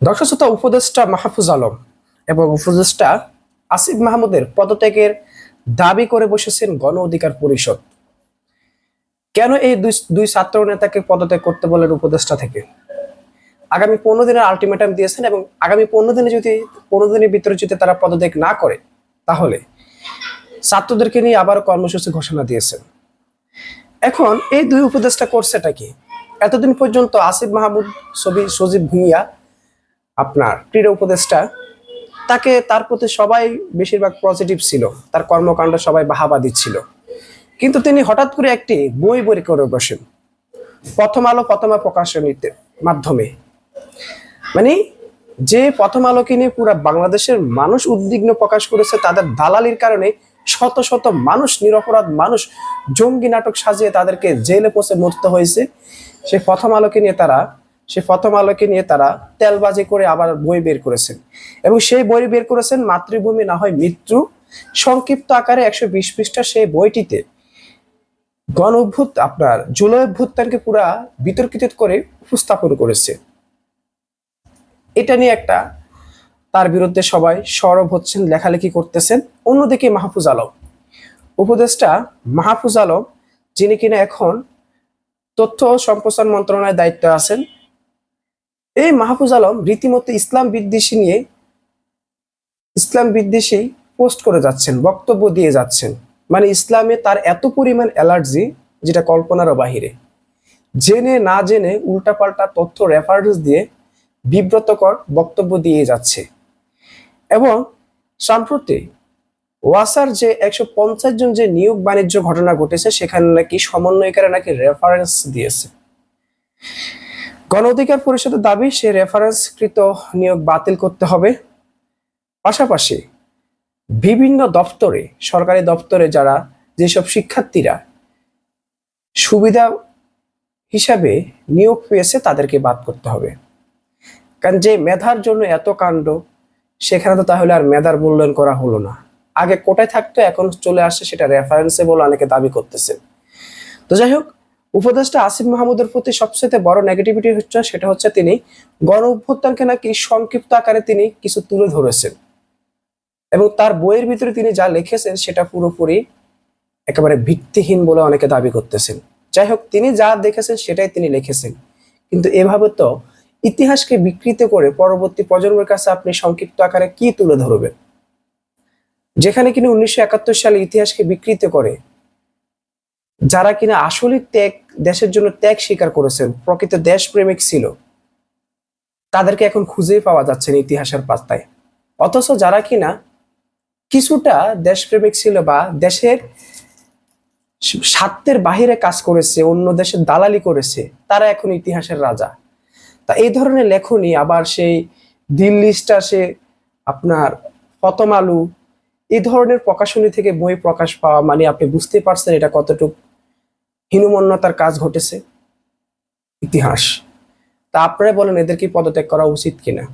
দর্শক শ্রোতা, উপদেষ্টা মাহফুজ আলম এবং উপদেষ্টা আসিফ মাহমুদের পদত্যাগের দাবি করে বসেছেন গণ অধিকার পরিষদ। কেন এই দুই ছাত্র নেতাকে পদত্যাগ করতে বলেন উপদেষ্টা থেকে? আগামী পনেরো দিনের আলটিমেটাম দিয়েছেন এবং আগামী পনেরো দিনে যদি, পনেরো দিনের ভিতরে যদি তারা পদত্যাগ না করে, তাহলে ছাত্রদেরকে নিয়ে আবার কর্মসূচি ঘোষণা দিয়েছেন। এখন এই দুই উপদেষ্টা করছেটা কি? এতদিন পর্যন্ত আসিফ মাহমুদ ছবি সজীব ভুঁইয়া আপনার ক্রীড়া উপদেষ্টা, তাকে তার প্রতি সবাই বেশিরভাগ পজিটিভ ছিল। তার কর্মকাণ্ড সবাই বাহাবা দিচ্ছিল কিন্তু তিনি হঠাৎ করে একটি বই বই করে বসেন। প্রথম আলো, প্রথমা প্রকাশনীতে মাধ্যমে। মানে যে প্রথম আলোকে নিয়ে পুরো বাংলাদেশের মানুষ উদ্বিগ্ন প্রকাশ করেছে, তাদের দালালির কারণে শত শত মানুষ, নিরপরাধ মানুষ, জঙ্গি নাটক সাজিয়ে তাদেরকে জেলে পৌঁছে মরতে হয়েছে। সেই প্রথম আলোকে নিয়ে তারা সে প্রথম আলোকে নিয়ে তারা তেলবাজি করে আবার বই বের করেছেন। এবং সেই বই বের করেছেন মাতৃভূমি না হয় মৃত্যু। সংক্ষিপ্ত আকারে একশো বিশ পৃষ্ঠা সেই বইটিতে গণ অভ্যুত আপনার জুলাই অভ্যুত্থানকে পুরা বিতর্কিত করে উপস্থাপন করেছে। এটা নিয়ে একটা তার বিরুদ্ধে সবাই সরব হচ্ছেন, লেখালেখি করতেছেন। অন্যদিকে মাহফুজ আলম। উপদেষ্টা মাহফুজ আলম, যিনি কিনা এখন তথ্য ও সম্প্রচার মন্ত্রণালয়ের দায়িত্ব আছেন এই মাহফুজ আলম রীতিমতো ইসলাম বিদ্বেষী নিয়ে ইসলাম বিদ্বেষী পোস্ট করে যাচ্ছেন, বক্তব্য দিয়ে যাচ্ছেন। মানে ইসলামে তার এত পরিমাণ অ্যালার্জি যেটা কল্পনারও বাহিরে। জেনে না জেনে উল্টাপাল্টা তথ্য রেফারেন্স দিয়ে বিব্রতকর বক্তব্য দিয়ে যাচ্ছে। এবং সম্প্রতি ওয়াসার যে একশো পঞ্চাশ জন যে নিয়োগ বাণিজ্য ঘটনা ঘটেছে, সেখানে নাকি সমন্বয়কারা নাকি রেফারেন্স দিয়েছে। গণ অধিকার পরিষদের দাবি, সে রেফারেন্সকৃত নিয়োগ বাতিল করতে হবে। পাশাপাশি বিভিন্ন দপ্তরে, সরকারি দপ্তরে যারা যেসব শিক্ষার্থীরা সুবিধা হিসাবে নিয়োগ পেয়েছে, তাদেরকে বাদ করতে হবে। কারণ যে মেধার জন্য এত কাণ্ড, সেখানে তো তাহলে আর মেধার মূল্যায়ন করা হলো না। আগে কোটায় থাকতো, এখন চলে আসছে সেটা রেফারেন্সে বলে অনেকে দাবি করতেছে। তো যাই হোক উপদেষ্টা আসিফ মাহমুদের প্রতি সবচেয়ে বড় নেগেটিভিটি হচ্ছে, সেটা হচ্ছে তিনি গণ অভ্যুত্থানকে নাকি সংক্ষিপ্ত আকারে তিনি কিছু তুলে ধরেছেন। এবং তার বইয়ের ভিতরে তিনি যা লিখেছেন, সেটা পুরোপুরি একেবারে ভিত্তিহীন বলে অনেকে দাবি করতেছেন। যাই হোক, তিনি যা দেখেছেন, সেটাই তিনি লিখেছেন। কিন্তু এভাবে তো ইতিহাসকে বিকৃত করে পরবর্তী প্রজন্মের কাছে আপনি সংক্ষিপ্ত আকারে কি তুলে ধরবেন? যেখানে কিনা উনিশশো একাত্তর সালে ইতিহাসকে বিকৃত করে যারা কিনা আসলে ত্যাগ, দেশের জন্য ত্যাগ স্বীকার করেছেন, প্রকৃত দেশপ্রেমিক ছিল, তাদেরকে এখন খুঁজেই পাওয়া যাচ্ছে না ইতিহাসের পাতায়। অথচ যারা কিনা কিছুটা দেশপ্রেমিক ছিল বা দেশের স্বার্থের বাহিরে কাজ করেছে, অন্য দেশের দালালি করেছে, তারা এখন ইতিহাসের রাজা। তা এই ধরনের লেখনী আবার সেই দিল্লি সে আপনার প্রথম আলু এই ধরনের প্রকাশনী থেকে বই প্রকাশ পাওয়া মানে আপনি বুঝতে পারছেন এটা কতটুকু হীনমন্যতার কাজ ঘটেছে। ইতিহাস। তা আপনারা বলেন এদেরকে পদত্যাগ করা উচিত কিনা?